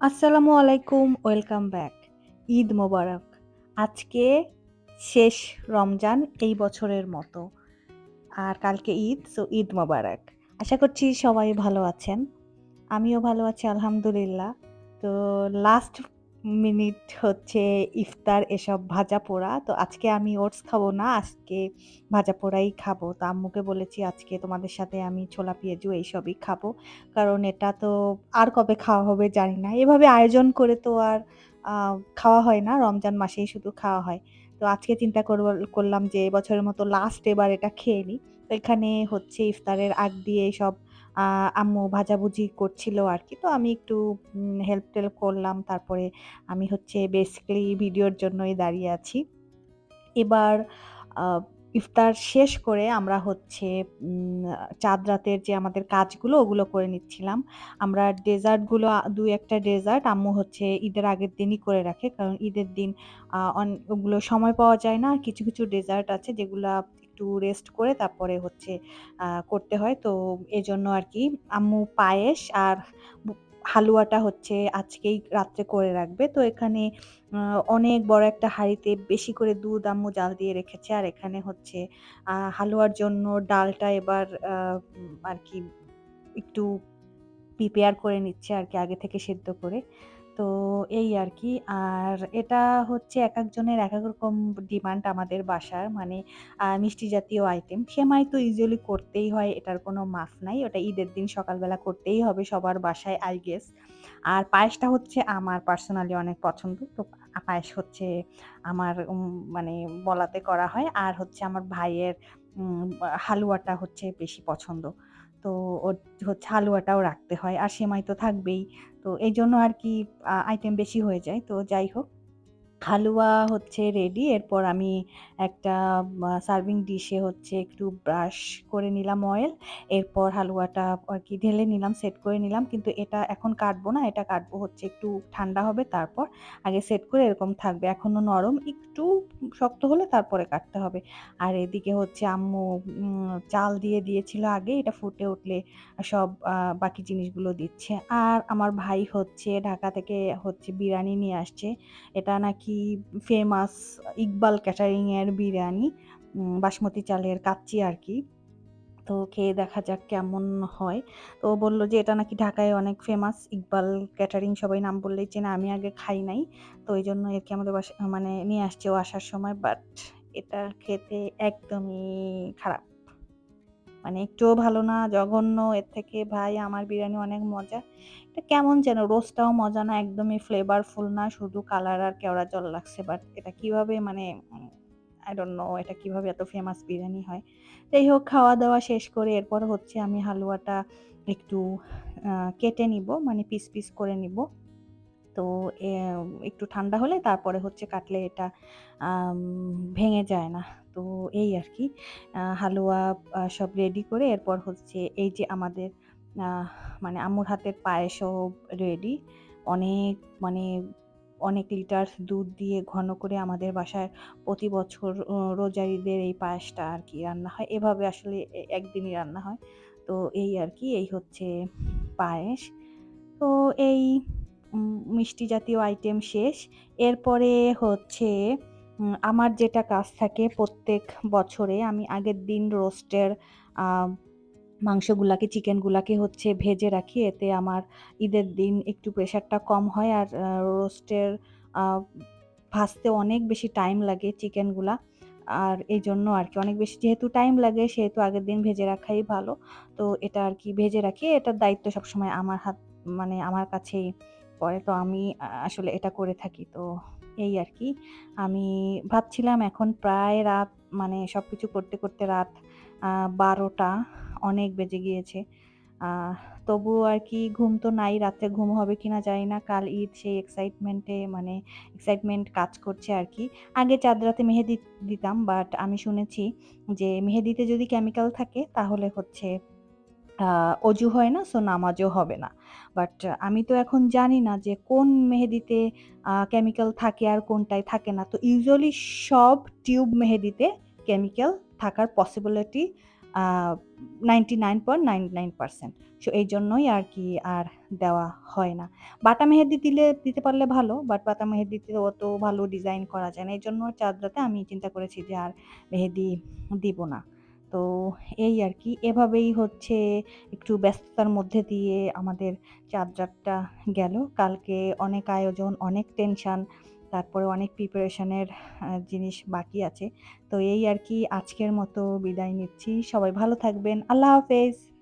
আসসালামু আলাইকুম, welcome back. Eid মোবারক। আজকে শেষ রমজান এই বছরের মতো। আর কালকে ঈদ, সো ঈদ মোবারক। আশা করছি সবাই ভালো আছেন। আমিও ভালো আছি, আলহামদুলিল্লাহ। তো লাস্ট মিনিট হচ্ছে ইফতার, এসব ভাজা পোড়া। তো আজকে আমি ওটস খাব না, আজকে ভাজা পোড়াই খাব। তো আম্মুকে বলেছি আজকে তোমাদের সাথে আমি ছোলা, পেঁয়াজু এইসবই খাব। কারণ এটা তো আর কবে খাওয়া হবে জানি না। এভাবে আয়োজন করে তো আর খাওয়া হয় না। রমজান মাসেই শুধু খাওয়া হয়। তো আজকে চিন্তা করব, করলাম যে এবছরের মতো লাস্ট এবার এটা খেয়ে নিই তো এখানে হচ্ছে ইফতারের আগ দিয়ে সব আম্মু ভাজাভুজি করছিল আর কি তো আমি একটু হেল্প-টেল্প করলাম। তারপরে আমি হচ্ছে বেসিক্যালি ভিডিওর জন্যই দাঁড়িয়ে আছি। এবার ইফতার শেষ করে আমরা হচ্ছে চাঁদ রাতের যে আমাদের কাজগুলো ওগুলো করে নিচ্ছিলাম। আমরা ডেজার্টগুলো দু একটা ডেজার্ট আম্মু হচ্ছে ঈদের আগের দিনই করে রাখে। কারণ ঈদের দিন ওগুলো সময় পাওয়া যায় না। কিছু, কিছু ডেজার্ট আছে যেগুলা একটু রেস্ট করে তারপরে হচ্ছে করতে হয়। তো এজন্য আর কি আম্মু পায়েস আর হালুয়াটা হচ্ছে আজকেই রাত্রে করে রাখবে। তো এখানে অনেক বড় একটা হাঁড়িতে বেশি করে দুধ আম্মু জাল দিয়ে রেখেছে। আর এখানে হচ্ছে হালুয়ার জন্য ডালটা এবার আর কি একটু প্রিপেয়ার করে নিচ্ছে আর কি আগে থেকে সেদ্ধ করে। তো এই আর কি আর এটা হচ্ছে এক একজনের এক এক রকম ডিমান্ড আমাদের বাসার। মানে মিষ্টি জাতীয় আইটেম। সেমাই তো ইউজুয়ালি করতেই হয়, এটার কোনো মাফ নাই। ওটা ঈদের দিন সকালবেলা করতেই হবে সবার বাসায় আই গেস। আর পায়েসটা হচ্ছে আমার পার্সোনালি অনেক পছন্দ। তো পায়েস হচ্ছে আমার মানে বলাতে করা হয়। আর হচ্ছে আমার ভাইয়ের হালুয়াটা হচ্ছে বেশি পছন্দ। তো ওর হচ্ছে হালুয়াটাও রাখতে হয়। আর সেমাই তো থাকবেই। তো এই জন্য আর কি আইটেম বেশি হয়ে যায়। তো যাই হোক, হালুয়া হচ্ছে রেডি। এরপর আমি একটা সার্ভিং ডিশে হচ্ছে একটু ব্রাশ করে নিলাম অয়েল। এরপর হালুয়াটা আর কি ঢেলে নিলাম, সেট করে নিলাম। কিন্তু এটা এখন কাটবো না। এটা কাটবো হচ্ছে একটু ঠান্ডা হবে তারপর। আগে সেট করে এরকম থাকবে। এখনও নরম। একটু শক্ত হলে তারপরে কাটতে হবে। আর এদিকে হচ্ছে আম্মু চাল দিয়ে দিয়েছিল আগে। এটা ফুটে উঠলে সব বাকি জিনিসগুলো দিচ্ছে। আর আমার ভাই হচ্ছে ঢাকা থেকে হচ্ছে বিরিয়ানি নিয়ে আসছে। এটা নাকি ফেমাস ইকবাল ক্যাটারিং এর বিরিয়ানি। বাসমতি চালের কাচ্চি আরকি। তো খেয়ে দেখা যাক কেমন হয়। তো বলল যে এটা নাকি ঢাকায় অনেক ফেমাস। ইকবাল ক্যাটারিং সবাই নাম বললেই চেনা আমি আগে খাই নাই। তো এইজন্য আরকি আমাদের বাসা মানে নিয়ে আসছে ও আসার সময়। বাট এটা খেতে একদমই খারাপ। মানে একটুও ভালো না, জঘন্য। এর থেকে ভাই আমার বিরিয়ানি অনেক মজা। এটা কেমন যেন রোস্টটাও মজা না, একদমই ফ্লেভারফুল না। শুধু কালার আর কেওড়া জল লাগছে। বাট এটা কীভাবে মানে I don't know এটা কীভাবে এত ফেমাস বিরিয়ানি হয়। যাই হোক খাওয়া-দাওয়া শেষ করে এরপর হচ্ছে আমি হালুয়াটা একটু কেটে নিব মানে পিস, পিস করে নিব তো একটু ঠান্ডা হলে তারপরে হচ্ছে কাটলে এটা ভেঙে যায় না। তো এই আর কি হালুয়া সব রেডি করে এরপর হচ্ছে এই যে আমাদের মানে আমুর হাতের পায়েসও রেডি। অনেক মানে অনেক লিটার দুধ দিয়ে ঘন করে আমাদের বাসায় প্রতি বছর, ও রোজার ঈদের এই পায়েসটা আর কি রান্না হয়। এভাবে আসলে একদিনই রান্না হয়। তো এই আর কি, এই হচ্ছে পায়েস। তো এই মিষ্টি জাতীয় আইটেম শেষ। এরপরে হচ্ছে আমার যেটা কাজ থাকে প্রত্যেক বছরে আমি আগের দিন রোস্টের মাংসগুলাকে, চিকেনগুলাকে হচ্ছে ভেজে রাখি। এতে আমার ঈদের দিন একটু প্রেশারটা কম হয়। আর রোস্টের ভাজতে অনেক বেশি টাইম লাগে চিকেনগুলা। আর এই জন্য আর কি অনেক বেশি যেহেতু টাইম লাগে সেহেতু আগের দিন ভেজে রাখাই ভালো। তো এটা আর কি ভেজে রাখি। এটার দায়িত্ব সবসময় আমার হাত মানে আমার কাছেই পড়ে। তো আমি আসলে এটা করে থাকি। তো এই আর কি আমি ভাবছিলাম এখন প্রায় রাত মানে সব কিছু করতে, করতে রাত ১২টা অনেক বেজে গিয়েছে। আহ আর কি ঘুম তো নাই। রাত্রে ঘুম হবে কি না জানি না। কাল ঈদ সেই এক্সাইটমেন্টে মানে এক্সাইটমেন্ট কাজ করছে আর কি আগে চাঁদ রাতে মেহেদি দিতাম। বাট আমি শুনেছি যে মেহেদিতে যদি কেমিক্যাল থাকে তাহলে হচ্ছে অজু হয় না, সো নামাজও হবে না। বাট আমি তো এখন জানি না যে কোন মেহেদিতে কেমিক্যাল থাকে আর কোনটায় থাকে না। তো ইউজুয়ালি সব টিউব মেহেদিতে কেমিক্যাল থাকার possibility ninety nine point nine nine percent so এই জন্যই আর কি আর দেওয়া হয় না। বাটা মেহেদি দিলে, দিতে পারলে ভালো বাট বাটা মেহেদিতে অত ভালো ডিজাইন করা যায় না। এই জন্য চাঁদরাতে আমি চিন্তা করেছি যে আর মেহেদি দিব না। তো এই আর কি। এভাবেই হচ্ছে একটু ব্যস্ততার মধ্যে দিয়ে আমাদের চার্জারটা গেল। কালকে অনেক আয়োজন, অনেক টেনশান তারপরে অনেক প্রিপারেশনের জিনিস বাকি আছে। তো এই আর কি আজকের মতো বিদায় নিচ্ছি। সবাই ভালো থাকবেন। আল্লাহ হাফেজ।